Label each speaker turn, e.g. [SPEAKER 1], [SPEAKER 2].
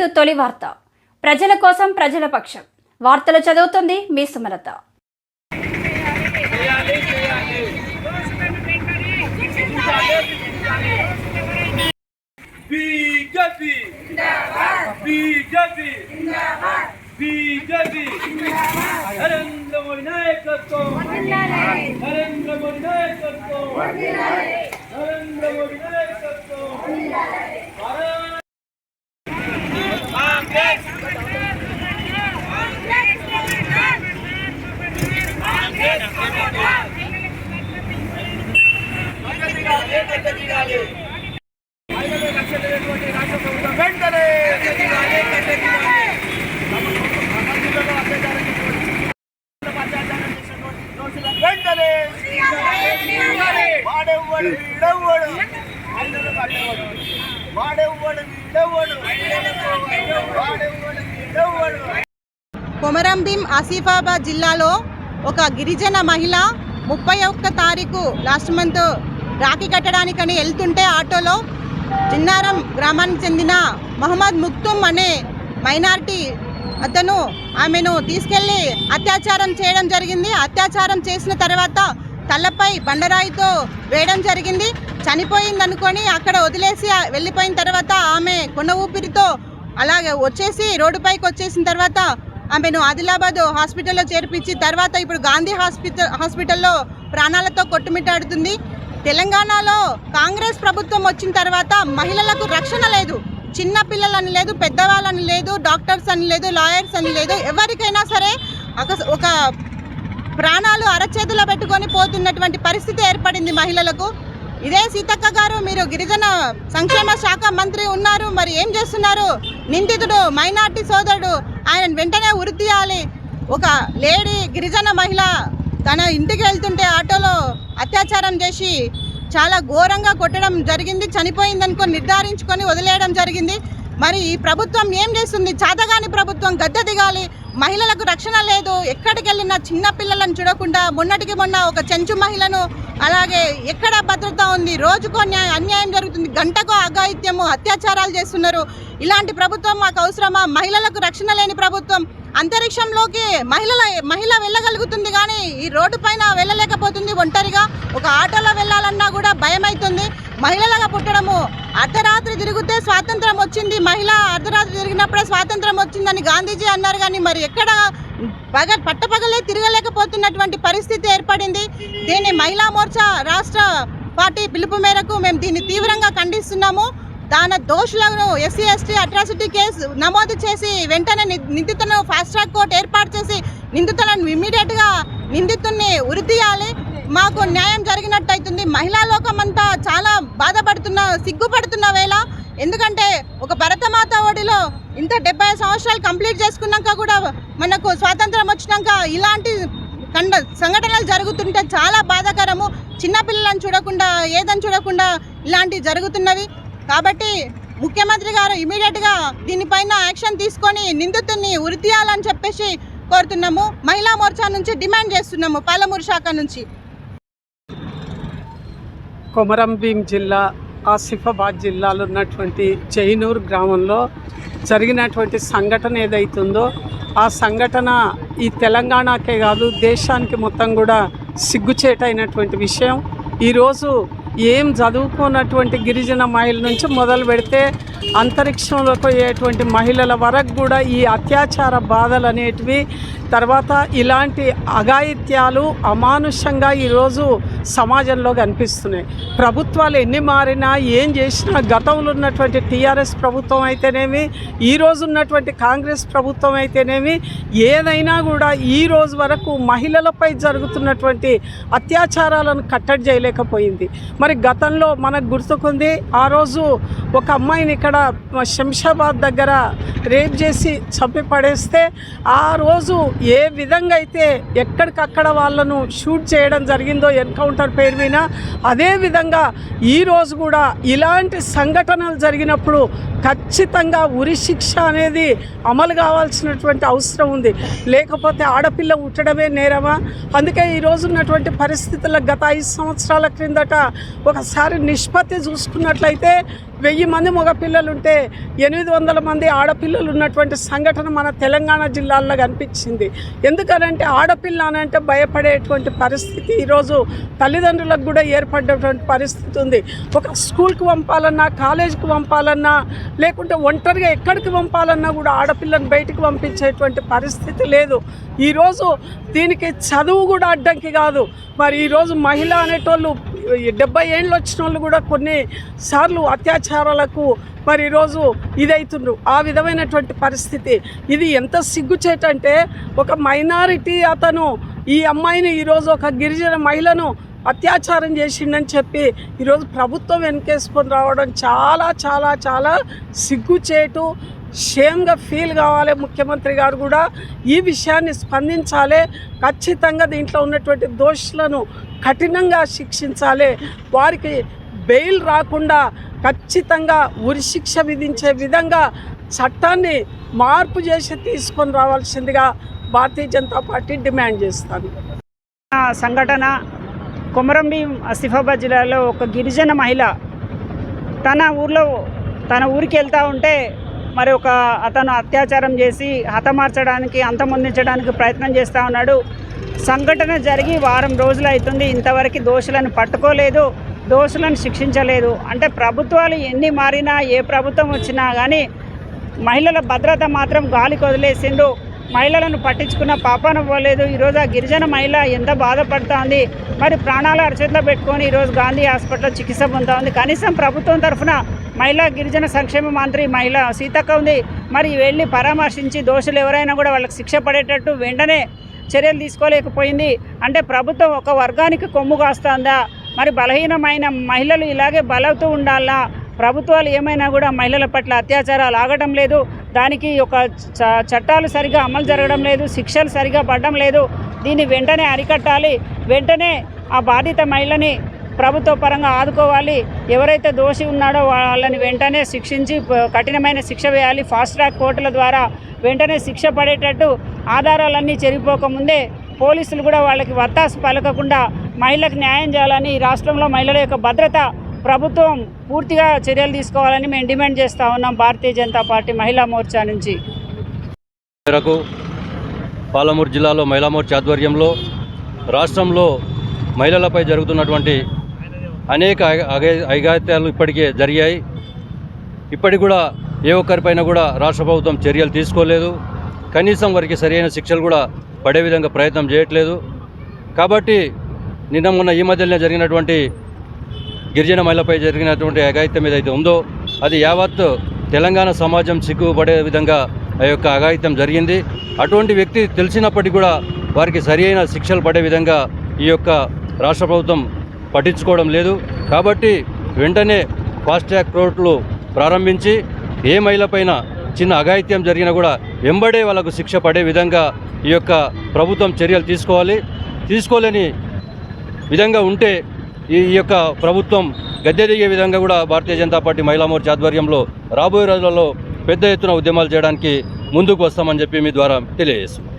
[SPEAKER 1] To తొలి వార్త. ప్రజల కోసం ప్రజల పక్షం. వార్తలు చదువుతుంది మీ Sumalatha.
[SPEAKER 2] BJP. BJP. BJP. Narendra Modi నాయకత్వం. నరేంద్ర మోడీ నాయకత్వం. నరేంద్ర మోడీ నాయకత్వం భారత్ కాంగ్రెస్ మహిళలు రక్షించినటువంటి రాష్ట్ర ప్రభుత్వం వెంటనే సమాజంలో అత్యాచారం చేసినటువంటి అత్యాచారం చేసినటువంటి దోషులను వెంటనే వాడెవ్వడు వీడెవ్వడు. వాడెవ్వడు వీడెవ్వడు. వాడెవ్వడు వీడెవ్వడు.
[SPEAKER 3] కొమరం భీం ఆసిఫాబాద్ జిల్లాలో ఒక గిరిజన మహిళ ముప్పై ఒక్క తారీఖు లాస్ట్ మంత్ రాఖీ కట్టడానికని వెళ్తుంటే ఆటోలో చిన్నారం గ్రామానికి చెందిన మహమ్మద్ ముక్తుమ్ అనే మైనార్టీ అతను ఆమెను తీసుకెళ్ళి అత్యాచారం చేయడం జరిగింది. అత్యాచారం చేసిన తర్వాత తలపై బండరాయితో వేయడం జరిగింది. చనిపోయింది అనుకొని అక్కడ వదిలేసి వెళ్ళిపోయిన తర్వాత ఆమె కొండ ఊపిరితో అలాగే వచ్చేసి రోడ్డుపైకి వచ్చేసిన తర్వాత ఆమెను ఆదిలాబాద్ హాస్పిటల్లో చేర్పించి తర్వాత ఇప్పుడు గాంధీ హాస్పిటల్ హాస్పిటల్లో ప్రాణాలతో కొట్టుమిట్టాడుతుంది. తెలంగాణలో కాంగ్రెస్ ప్రభుత్వం వచ్చిన తర్వాత మహిళలకు రక్షణ లేదు. చిన్న పిల్లలని లేదు పెద్దవాళ్ళని లేదు డాక్టర్స్ అని లేదు లాయర్స్ అని లేదు ఎవరికైనా సరే ఒక ఒక ప్రాణాలు అరచేతిలో పెట్టుకొని పోతున్నటువంటి పరిస్థితి ఏర్పడింది మహిళలకు. ఇదే సీతక్క గారు మీరు గిరిజన సంక్షేమ శాఖ మంత్రి ఉన్నారు మరి ఏం చేస్తున్నారు? నిందితుడు మైనార్టీ సోదరుడు ఆయన వెంటనే ఉరి తీయాలి. ఒక లేడీ గిరిజన మహిళ తన ఇంటికి వెళ్తుంటే ఆటోలో అత్యాచారం చేసి చాలా ఘోరంగా కొట్టడం జరిగింది చనిపోయింది నిర్ధారించుకొని వదిలేయడం జరిగింది. మరి ఈ ప్రభుత్వం ఏం చేస్తుంది? చాతగాని ప్రభుత్వం గద్దె దిగాలి మహిళలకు రక్షణ లేదు ఎక్కడికి వెళ్ళినా చిన్న పిల్లలను చూడకుండా మొన్నటికి మొన్న ఒక చెంచు మహిళను అలాగే ఎక్కడ భద్రత ఉంది? రోజుకో న్యాయం అన్యాయం జరుగుతుంది గంటకో అఘాయిత్యము అత్యాచారాలు చేస్తున్నారు. ఇలాంటి ప్రభుత్వం మాకు అవసరమా? మహిళలకు రక్షణ లేని ప్రభుత్వం అంతరిక్షంలోకి మహిళల మహిళ వెళ్ళగలుగుతుంది కానీ ఈ రోడ్డు పైన వెళ్ళలేకపోతుంది ఒంటరిగా. ఒక ఆటోలో వెళ్ళాలన్నా కూడా భయం అవుతుంది మహిళలుగా పుట్టడము అర్ధరాత్రి తిరిగితే స్వాతంత్రం వచ్చింది. మహిళ అర్ధరాత్రి తిరిగినప్పుడే స్వాతంత్రం వచ్చిందని గాంధీజీ అన్నారు కానీ మరి ఎక్కడ పగ పట్టపగలే తిరగలేకపోతున్నటువంటి పరిస్థితి ఏర్పడింది. దీన్ని మహిళా మోర్చా రాష్ట్ర పార్టీ పిలుపు మేరకు మేము దీన్ని తీవ్రంగా ఖండిస్తున్నాము. దాని దోషులను ఎస్సీ ఎస్టీ అట్రాసిటీ కేసు నమోదు చేసి వెంటనే నిందితులను ఫాస్ట్ ట్రాక్ కోర్టు ఏర్పాటు చేసి నిందితులను ఇమ్మీడియట్గా నిందితుల్ని ఉరి తీయాలి. మాకు న్యాయం జరిగినట్టు అవుతుంది మహిళా లోకమంతా చాలా బాధపడుతున్న సిగ్గుపడుతున్న వేళ. ఎందుకంటే ఒక భరతమాత ఒడిలో ఇంత డెబ్బై సంవత్సరాలు కంప్లీట్ చేసుకున్నాక కూడా మనకు స్వాతంత్రం వచ్చినాక ఇలాంటి కండ సంఘటనలు జరుగుతుంటే చాలా బాధాకరము. చిన్నపిల్లలను చూడకుండా ఏదని చూడకుండా ఇలాంటివి జరుగుతున్నవి. కాబట్టి ముఖ్యమంత్రి గారు ఇమీడియట్గా దీనిపైన యాక్షన్ తీసుకొని నిందితుడిని ఉరి తీయాలని చెప్పేసి కోరుతున్నాము. మహిళా మోర్చా నుంచి డిమాండ్ చేస్తున్నాము పాలమూరు శాఖ నుంచి.
[SPEAKER 4] కొమరంభీం జిల్లా ఆసిఫాబాద్ జిల్లాలో ఉన్నటువంటి చైనూరు గ్రామంలో జరిగినటువంటి సంఘటన ఏదైతుందో ఆ సంఘటన ఈ తెలంగాణకే కాదు దేశానికి మొత్తం కూడా సిగ్గుచేటైనటువంటి విషయం. ఈరోజు ఏం చదువుకున్నటువంటి గిరిజన మహిళ నుంచి మొదలు పెడితే అంతరిక్షంలోకి పోయేటువంటి మహిళల వరకు కూడా ఈ అత్యాచార బాధలు అనేటివి తర్వాత ఇలాంటి అఘాయిత్యాలు అమానుషంగా ఈరోజు సమాజంలో కనిపిస్తున్నాయి. ప్రభుత్వాలు ఎన్ని మారినా ఏం చేసినా గతంలో ఉన్నటువంటి టీఆర్ఎస్ ప్రభుత్వం అయితేనేమి ఈ ఉన్నటువంటి కాంగ్రెస్ ప్రభుత్వం అయితేనేమి ఏదైనా కూడా ఈ రోజు వరకు మహిళలపై జరుగుతున్నటువంటి అత్యాచారాలను కట్టడి చేయలేకపోయింది. మరి గతంలో మనకు గుర్తుకుంది ఆ రోజు ఒక అమ్మాయిని ఇక్కడ శంషాబాద్ దగ్గర రేప్ చేసి చంపి పడేస్తే ఆ రోజు ఏ విధంగా అయితే ఎక్కడికక్కడ వాళ్ళను షూట్ చేయడం జరిగిందో ఎన్కౌంటర్ పేరు మీద. అదేవిధంగా ఈరోజు కూడా ఇలాంటి సంఘటనలు జరిగినప్పుడు ఖచ్చితంగా ఉరి శిక్ష అనేది అమలు కావాల్సినటువంటి అవసరం ఉంది. లేకపోతే ఆడపిల్ల ఉట్టడమే నేరమా? అందుకే ఈరోజు ఉన్నటువంటి పరిస్థితుల్లో గత ఐదు సంవత్సరాల క్రిందట ఒకసారి నిష్పత్తి చూసుకున్నట్లయితే వెయ్యి మంది మగపిల్లలు ఉంటే ఎనిమిది వందల మంది ఆడపిల్లలు ఉన్నటువంటి సంఘటన మన తెలంగాణ జిల్లాల్లో కనిపించింది. ఎందుకనంటే ఆడపిల్ల అనంటే భయపడేటువంటి పరిస్థితి ఈరోజు తల్లిదండ్రులకు కూడా ఏర్పడేటువంటి పరిస్థితి ఉంది. ఒక స్కూల్కి పంపాలన్నా కాలేజీకి పంపాలన్నా లేకుంటే ఒంటరిగా ఎక్కడికి పంపాలన్నా కూడా ఆడపిల్లని బయటికి పంపించేటువంటి పరిస్థితి లేదు. ఈరోజు దీనికి చదువు కూడా అడ్డంకి కాదు. మరి ఈరోజు మహిళ అనేటోళ్ళు డెబ్బై ఏళ్ళు వచ్చిన వాళ్ళు కూడా కొన్ని సార్లు అత్యాచారం ప్రచారాలకు మరి ఈరోజు ఇదవుతుండ్రు ఆ విధమైనటువంటి పరిస్థితి. ఇది ఎంత సిగ్గుచేటంటే ఒక మైనారిటీ అతను ఈ అమ్మాయిని ఈరోజు ఒక గిరిజన మహిళను అత్యాచారం చేసిండని చెప్పి ఈరోజు ప్రభుత్వం వెనకేసుకొని రావడం చాలా చాలా చాలా సిగ్గుచేటు షేమ్గా ఫీల్ కావాలి ముఖ్యమంత్రి గారు కూడా. ఈ విషయాన్ని స్పందించాలి. ఖచ్చితంగా దీంట్లో ఉన్నటువంటి దోషులను కఠినంగా శిక్షించాలి. వారికి బెయిల్ రాకుండా ఖచ్చితంగా ఉరిశిక్ష విధించే విధంగా చట్టాన్ని మార్పు చేసి తీసుకొని రావాల్సిందిగా భారతీయ జనతా పార్టీ డిమాండ్ చేస్తాను
[SPEAKER 5] ఆ సంఘటన కొమరంభీం ఆసిఫాబాద్ జిల్లాలో ఒక గిరిజన మహిళ తన ఊర్లో తన ఊరికి వెళ్తూ ఉంటే మరి ఒక అతను అత్యాచారం చేసి హతమార్చడానికి అంతమొందించడానికి ప్రయత్నం చేస్తూ ఉన్నాడు. సంఘటన జరిగి వారం రోజులు అవుతుంది. ఇంతవరకు దోషులను పట్టుకోలేదు. దోషులను శిక్షించలేదు. అంటే ప్రభుత్వాలు ఎన్ని మారినా ఏ ప్రభుత్వం వచ్చినా కానీ మహిళల భద్రత మాత్రం గాలికి వదిలేసిండు మహిళలను పట్టించుకున్న పాపాన పోలేదు ఈరోజు ఆ గిరిజన మహిళ ఎంత బాధపడుతోంది. మరి ప్రాణాలు అరచేతిలో పెట్టుకొని ఈరోజు గాంధీ హాస్పిటల్లో చికిత్స పొందుతా ఉంది కనీసం ప్రభుత్వం తరఫున మహిళా గిరిజన సంక్షేమ మంత్రి మహిళ సీతక్క ఉంది. మరి వెళ్ళి పరామర్శించి దోషులు ఎవరైనా కూడా వాళ్ళకి శిక్ష పడేటట్టు వెంటనే చర్యలు తీసుకోలేకపోయింది. అంటే ప్రభుత్వం ఒక వర్గానికి కొమ్ము కాస్తుందా? మరి బలహీనమైన మహిళలు ఇలాగే బలవుతూ ఉండాలా? ప్రభుత్వాలు ఏమైనా కూడా మహిళల పట్ల అత్యాచారాలు ఆగడం లేదు. దానికి ఒక చ- చట్టాలు సరిగా అమలు జరగడం లేదు. శిక్షలు సరిగా పడడం లేదు. దీన్ని వెంటనే అరికట్టాలి. వెంటనే ఆ బాధిత మహిళని ప్రభుత్వ పరంగా ఆదుకోవాలి. ఎవరైతే దోషి ఉన్నాడో వాళ్ళని వెంటనే శిక్షించి కఠినమైన శిక్ష వేయాలి. ఫాస్ట్ ట్రాక్ కోర్టుల ద్వారా వెంటనే శిక్ష పడేటట్టు ఆధారాలన్నీ చెరిగిపోకముందే పోలీసులు కూడా వాళ్ళకి వత్తాసు పలకకుండా మహిళలకు న్యాయం చేయాలని ఈ రాష్ట్రంలో మహిళల యొక్క భద్రత ప్రభుత్వం పూర్తిగా చర్యలు తీసుకోవాలని మేము డిమాండ్ చేస్తూ ఉన్నాం భారతీయ జనతా పార్టీ మహిళా మోర్చా నుంచి.
[SPEAKER 6] మేరకు పాలమూరు జిల్లాలో మహిళా మోర్చా ఆధ్వర్యంలో రాష్ట్రంలో మహిళలపై జరుగుతున్నటువంటి అనేక అగ- అఘాయిత్యాలు ఇప్పటికే జరిగాయి. ఇప్పటికి కూడా ఏ ఒక్కరిపైన కూడా రాష్ట్ర ప్రభుత్వం చర్యలు తీసుకోలేదు. కనీసం వారికి సరైన శిక్షలు కూడా పడే విధంగా ప్రయత్నం చేయట్లేదు. కాబట్టి నిన్న మొన్న ఈ మధ్యలోనే జరిగినటువంటి గిరిజన మహిళపై జరిగినటువంటి అఘాయిత్యం ఏదైతే ఉందో అది యావత్ తెలంగాణ సమాజం సిగ్గుపడే విధంగా ఆ యొక్క అఘాయిత్యం జరిగింది. అటువంటి వ్యక్తి తెలిసినప్పటికీ కూడా వారికి సరియైన శిక్షలు పడే విధంగా ఈ యొక్క రాష్ట్ర ప్రభుత్వం పట్టించుకోవడం లేదు. కాబట్టి వెంటనే ఫాస్ట్ ట్రాక్ కోర్టులు ప్రారంభించి ఏ మహిళపైన చిన్న అఘాయిత్యం జరిగినా కూడా వెంబడే వాళ్ళకు శిక్ష పడే విధంగా ఈ యొక్క ప్రభుత్వం చర్యలు తీసుకోవాలి. తీసుకోలేని విధంగా ఉంటే ఈ యొక్క ప్రభుత్వం గద్దె దిగే విధంగా కూడా భారతీయ జనతా పార్టీ మహిళా మోర్చా ఆధ్వర్యంలో రాబోయే రోజులలో పెద్ద ఎత్తున ఉద్యమాలు చేయడానికి ముందుకు వస్తామని చెప్పి మీ ద్వారా తెలియజేస్తున్నాం.